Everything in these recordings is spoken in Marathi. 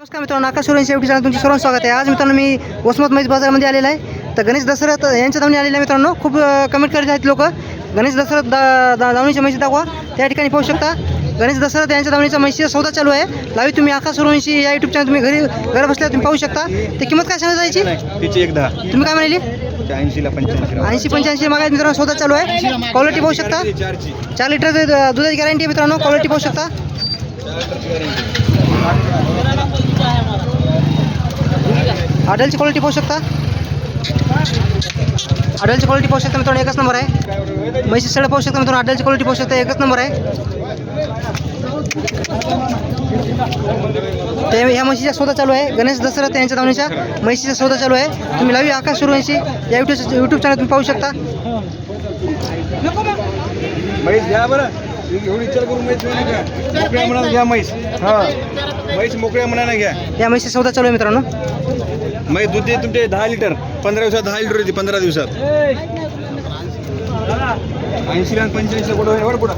नमस्कार मित्रांनो आकाश सुरेन शेवटी चॅनल तुमचे सर्वांचं स्वागत आहे. आज मित्रांनो मी वसमत मैस बाजारमध्ये आलेला आहे. तर गणेश दसरथ यांच्या धावणी आलेल्या मित्रांनो. खूप कमेंट करत आहेत लोक. गणेश दसरथ दा दा धावणीच्या म्हशी दाखवा त्या ठिकाणी पाहू शकता. गणेश दसरथ यांच्या धावणीचा म्हशीचा सौदा चालू आहे. लावी तुम्ही आकाश सुरवंशी या युट्यूब चॅनल तुम्ही घरी घर बसल्या तुम्ही पाहू शकता. ते किंमत काय सांगा जायची तिची एक दहा. तुम्ही काय म्हणाली? ऐंशीला पंच्याऐंशी ऐंशी पंच्याऐंशी मागायला मित्रांनो सौदा चालू आहे. क्वालिटी पाहू शकता. चार लिटर दूध- दुधाची गॅरंटी आहे मित्रांनो. क्वालिटी पाहू शकता. आडलची क्वालिटी पाहू शकता. आडलची क्वालिटी पाहू शकता मित्रांनो. एकच नंबर आहे. म्हैशी सडे पाहू शकता मित्रांनो. आडलची क्वालिटी पाहू शकता. एकच नंबर आहे. ते ह्या म्हशीचा सौदा चालू आहे. गणेश दसरथ यांच्या धावणीच्या म्हशीचा सौदा चालू आहे. तुम्ही लावी आकाश सुरवंशी या युट्यूब युट्यूब चॅनल तुम्ही पाहू शकता. म्हैस घ्या बरं. एवढी विचार करून म्हैस घेऊ नका मोकळ्या मनानं घ्या म्हैस. हा. म्हैस मोकळ्या मनानं घ्या. या म्हशीचा सौदा चालू आहे मित्रांनो. म्हैस दूध देते तुमचे दहा लिटर. पंधरा दिवसात दहा लिटर येते पंधरा दिवसात. पंच्याऐंशीला कुठं एवढं कुठं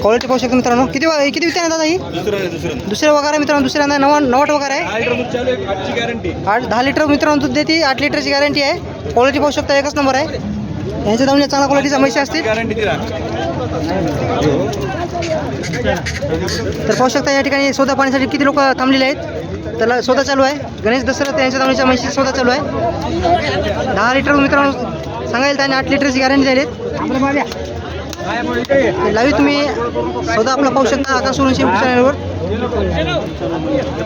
क्वालिटी पाहू शकता मित्रांनो. किती वा- किती विकते ना दादा ही? दुसरं दुसरं. दुसऱ्या वगैरे मित्रांनो. दुसऱ्यांदा नवा नवाट वगैरे आहे. दहा लिटर दूध चालू आहे आठची गॅरंटी आठ दहा लिटर मित्रांनो दूध देते. आठ लिटरची गॅरंटी आहे. क्वालिटी पाहू शकता एकच नंबर आहे. यांच्या दावणी चांगल्या क्वालिटीचा म्हशी असतील. गॅरंटी तर पाहू शकता या ठिकाणी सोदा पाण्यासाठी किती लोक थांबलेले आहेत. त्याला सोदा चालू आहे. गणेश दसरथ यांच्या दावणीच्या म्हशी सोदा चालू आहे. दहा लिटर मित्रांनो सांगायला त्याने आठ लिटरची गॅरंटी दिली. लावी तुम्ही स्वतः आपला पाहू शकता आकाश सोनूची चॅनलवर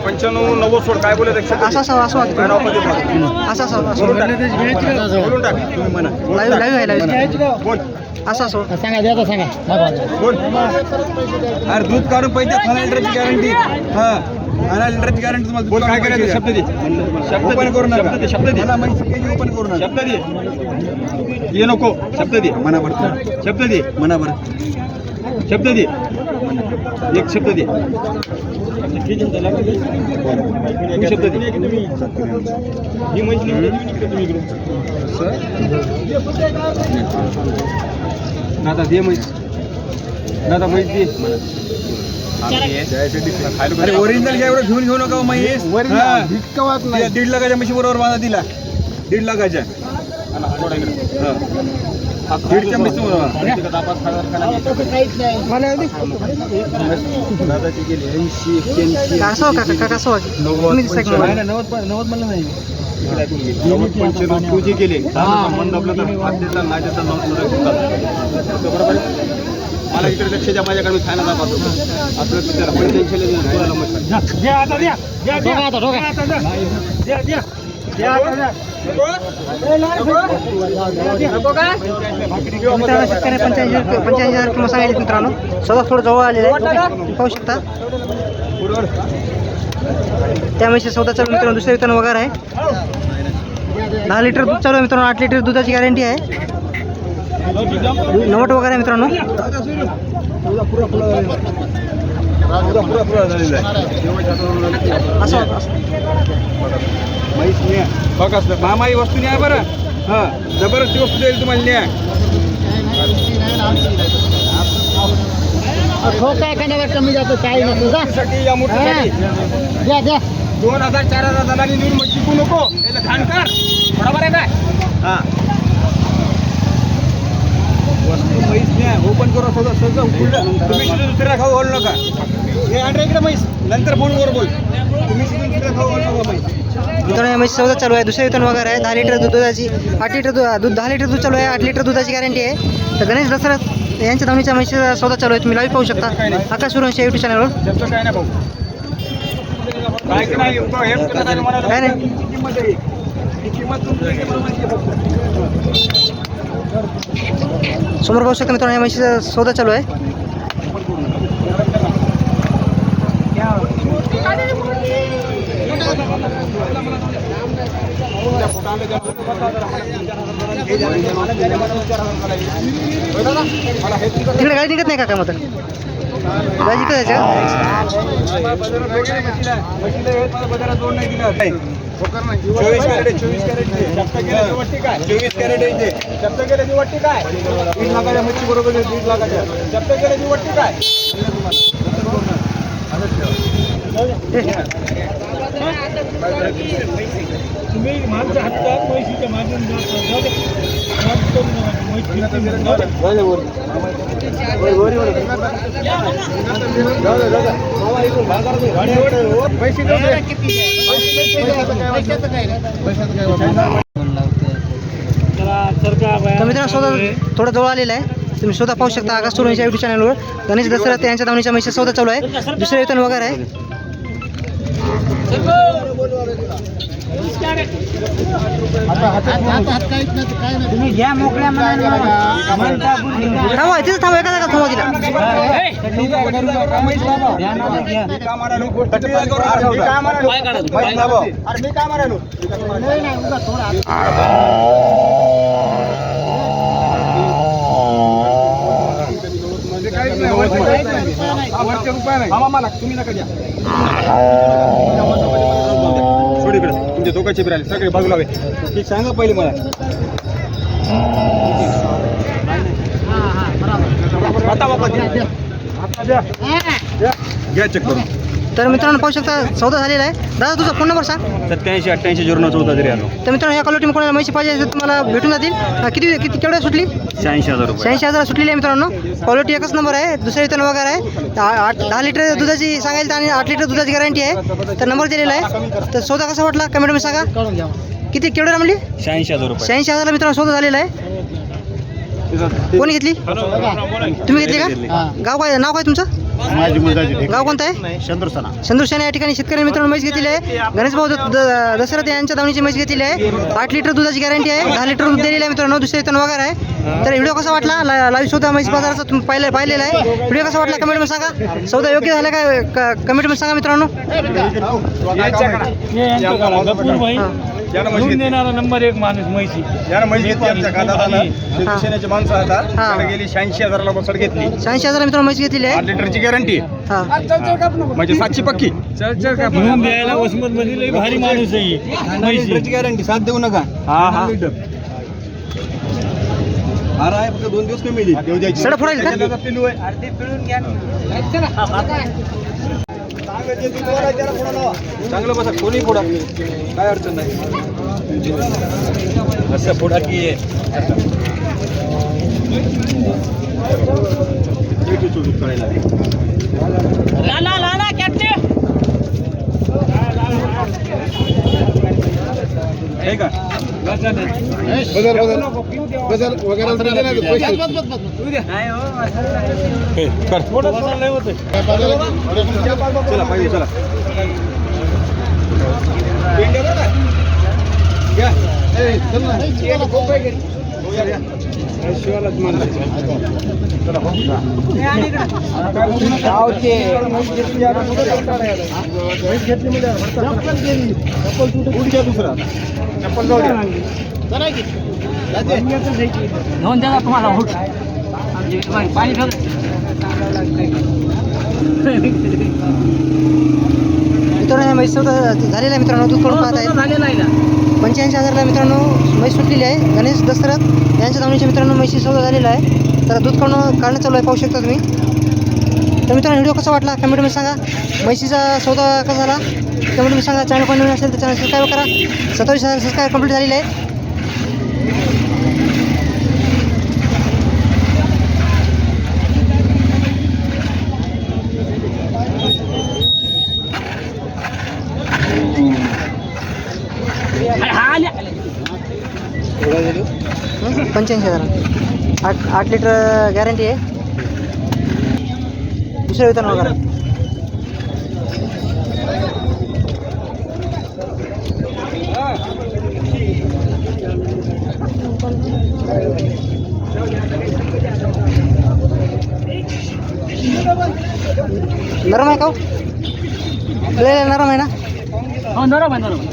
पंच्याण्णव नव्वद सोड काय बोलत एकशे असं असं असं वाटतं. असं असं असं बोलून टाक. तुम्ही म्हणा. लाईव्ह लाईव्ह आहे लाईव्ह बोल. असं असं सांगा द्या आता सांगा. बोल. अरे दूध काढून पैसे लिटरची गॅरंटी हा. लिटरची गॅरंटी तुम्हाला बोल काय करायचं? शब्द दे. शब्द ओपन करू नका. शब्द दे मला काही ओपन करू नका. शब्द दे. ये नको. शब्द दे. मनावर. शब्द दे. मनावर. शब्द दे. एक शब्द दे. शब्द दे. ही माहिती नाता दे म्हैस नाता म्हैस दे. अरे ओरिजिनल घ्या एवढं घेऊन घेऊ नका हो. दिला दीड लाखाच्या म्हशी बरोबर माझा दिला. दीड लाखाच्या. हा. गेली ऐंशी एक्क्याऐंशी कसं काका कसं? नव्वद नव्वद म्हणलं नाही नव्वद पंच्याण्णव तू जे केले संबंध आपला तर हात देता नाही देता नव्वद बरोबर? मला इकडे लक्ष द्या माझ्याकडे खायला दाखवतो आपलं विचार पंच्याऐंशीला नमस्कार मित्रांनो शेतकरी पंच्याऐंशी पंच्याऐंशी हजार किंमत सांगितली मित्रांनो. सौदा थोडं जवळ आलेलं आहे. पाहू शकता. त्यामुळे चालू मित्रांनो. दुसऱ्या वितरण वगैरे आहे. दहा लिटर दूध चालू आहे मित्रांनो. आठ लिटर दुधाची गॅरंटी आहे. नवट वगैरे आहे मित्रांनो. असलं मामाई वस्तू न्या बरं. हां जबरदस्ती वस्तू देईल तुम्हाला न्या ठोक काय एखाद्यावर कमी जातो काही नसतो या मूर्तीसाठी द्या द्या. दोन हजार चार हजार जणांनी देऊन मग शिकू नको. याला घाण कर. बरोबर आहे काय? हां वस्तू म्हैस सगळं सगळं उघडलं तुम्ही शिजून दुसऱ्या खाऊ घालू नका. हे आणलं इकडे म्हैस नंतर फोनवर बोल. तुम्ही शिजून दुसऱ्या खाऊ घालू नका म्हैस. मित्रांनो या म्हशी सौदा चालू आहे. दुसऱ्या वितरण वगैरे आहे. दहा लिटर दूध दुधाची आठ लिटर दूध दहा लिटर दूध चालू आहे. आठ लिटर दुधाची गॅरंटी आहे. तर गणेश दसरथ यांच्या धावणीच्या म्हशीचा सौदा चालू आहे. तुम्ही लाईव्ह पाहू शकता. आकाश सुरवंशी युट्यूब चॅनलवर काय नाही काय किंमत तुमची समोर पाहू शकता मित्रांनो या म्हशीचा सौदा चालू आहे तिकडे गाडी निघत नाही का काय मग दाजी काय चोवीस कॅरेट चोवीस कॅरेट चोवीस कॅरेट वाटते काय? दीड लाखाच्या मच्छी बरोबर दीड लाखाच्या. शब्द केले ती वाटते काय तुम्ही माणसं हातात मागून तर मित्रांनो सौदा थोडा जवळ आलेला आहे. तुम्ही स्वतः पाहू शकता आकाश सुरवणीच्या युट्यूब चॅनलवर गणेश दसरा यांच्या दावणीच्या म्हशी सौदा चालू आहे. दुसऱ्या वेतन वगैरे आहे. तुम्ही घ्या मोकळ्या थांबा तिथं थांबा एका जागा थांबा तिला तुम्ही नका द्या इकडे तुमचे दोघांचे बिराले सगळे बाजूला हवे ठीक सांगा पहिले मला. आता बाबा द्या. घ्या चेक करून. तर मित्रांनो पाहू शकता सौदा झालेला आहे. दादा तुझा फोन नंबर सांग. सत्याऐंशी अठ्ठ्याऐंशी झिरो नऊ चौदा तरी आलो. तर मित्रांनो या क्वालिटी कोणाला म्हशी पाहिजे असेल तर तुम्हाला भेटून जातील. अं, किती किती केवढ्या सुटली? शहाऐंशी हजार रुपये. शहाऐंशी हजार सुटलेली आहे मित्रांनो. क्वालिटी एकच नंबर आहे दुसऱ्या वेतन वगैरे आहे. आ- आठ दहा लिटर दुधाची सांगायला तर आणि आठ लिटर दुधाची गॅरंटी आहे. तर नंबर दिलेला आहे. तर सौदा कसा वाटला? कमेंटमध्ये सांगा. किती केवढ्या म्हणली शहाऐंशी हजार रुपये. शहाऐंशी हजारला मित्रांनो सौदा झालेला आहे. कोणी घेतली? तुम्ही घेतली का. गाव काय नाव काय तुमचं? माझी गाव कोणतं आहे? चंद्रसना चंद्रशेना या ठिकाणी शेतकरी मित्रांनो म्हैस घेतलेली आहे. गणेश भाऊ दशरथ यांच्या दावणीची म्हैस घेतलेली आहे. आठ लिटर दुधाची गॅरंटी आहे. दहा लिटर दूध दिलेलं आहे मित्रांनो. दुसरे इथं वगैरे आहे. तर व्हिडिओ कसा वाटला? लाईव्ह सौदा म्हैस बाजाराचा. तुम्ही पाहिलं पाहिलेला आहे. व्हिडिओ कसा वाटला? कमेंटमध्ये सांगा. सौदा योग्य झाला काय कमेंटमध्ये सांगा मित्रांनो. घेऊन घेतली. देणारा नंबर एक माणूस म्हैशी. यानं म्हशी घेतली आमच्या हा. शिवसेनेचे माणसं आता. हा. त्यानं गेली शहाऐंशी हजाराला बसड घेतली. शहाऐंशी हजार मित्रांनो म्हैस घेतलेली आठ आहे लिटरची गॅरंटी. हां. म्हणजे सातशे पक्की. घेऊन द्यायला वसमत मध्ये लई भारी माणूस आहे. म्हैशी. गॅरंटी. सात देऊ नका. हा हा. अरे आहे फक्त दोन दिवस कमी देईल सडा फोडायला का? पिलू आहे. चांगलं बसा कोणी फोडा? काय अडचण नाही. असं फोडा की हे का? हे, कर. चला पाहिजे चला पेंड्या बघा. घ्या. ए, चल ना. हो, या, या. चला, हो. गाव चप्पल गेली. दुसरा चप्पल जाऊ घेऊन द्या तुम्हाला पाणी मित्रांनो हे म्हैस झालेला आहे मित्रांनो दूध करून पाहत आहे पंच्याऐंशी हजारला मित्रांनो म्हैस सुटलेली आहे. गणेश दसरथ यांच्या दावणीच्या मित्रांनो म्हैशी सौदा झालेला आहे. तर दूध काढणं काढणं चालू आहे पाहू शकता तुम्ही. तर मित्रांनो व्हिडिओ कसा वाटला? कमेंटमध्ये सांगा. म्हैशीचा सौदा कसा झाला? कमेंटमध्ये सांगा. चॅनल कोणी नवीन असेल तर चॅनल सबस्क्राईब करा. सत्तावीस हजार सबस्क्राईब कंप्लीट झालेले आहे पंच्याऐंशी हजार आठ आठ लिटर गॅरंटी आहे दुसऱ्या वेतन वगैरे नरम आहे का हो? लय नरम आहे ना हो नरम आहे नरम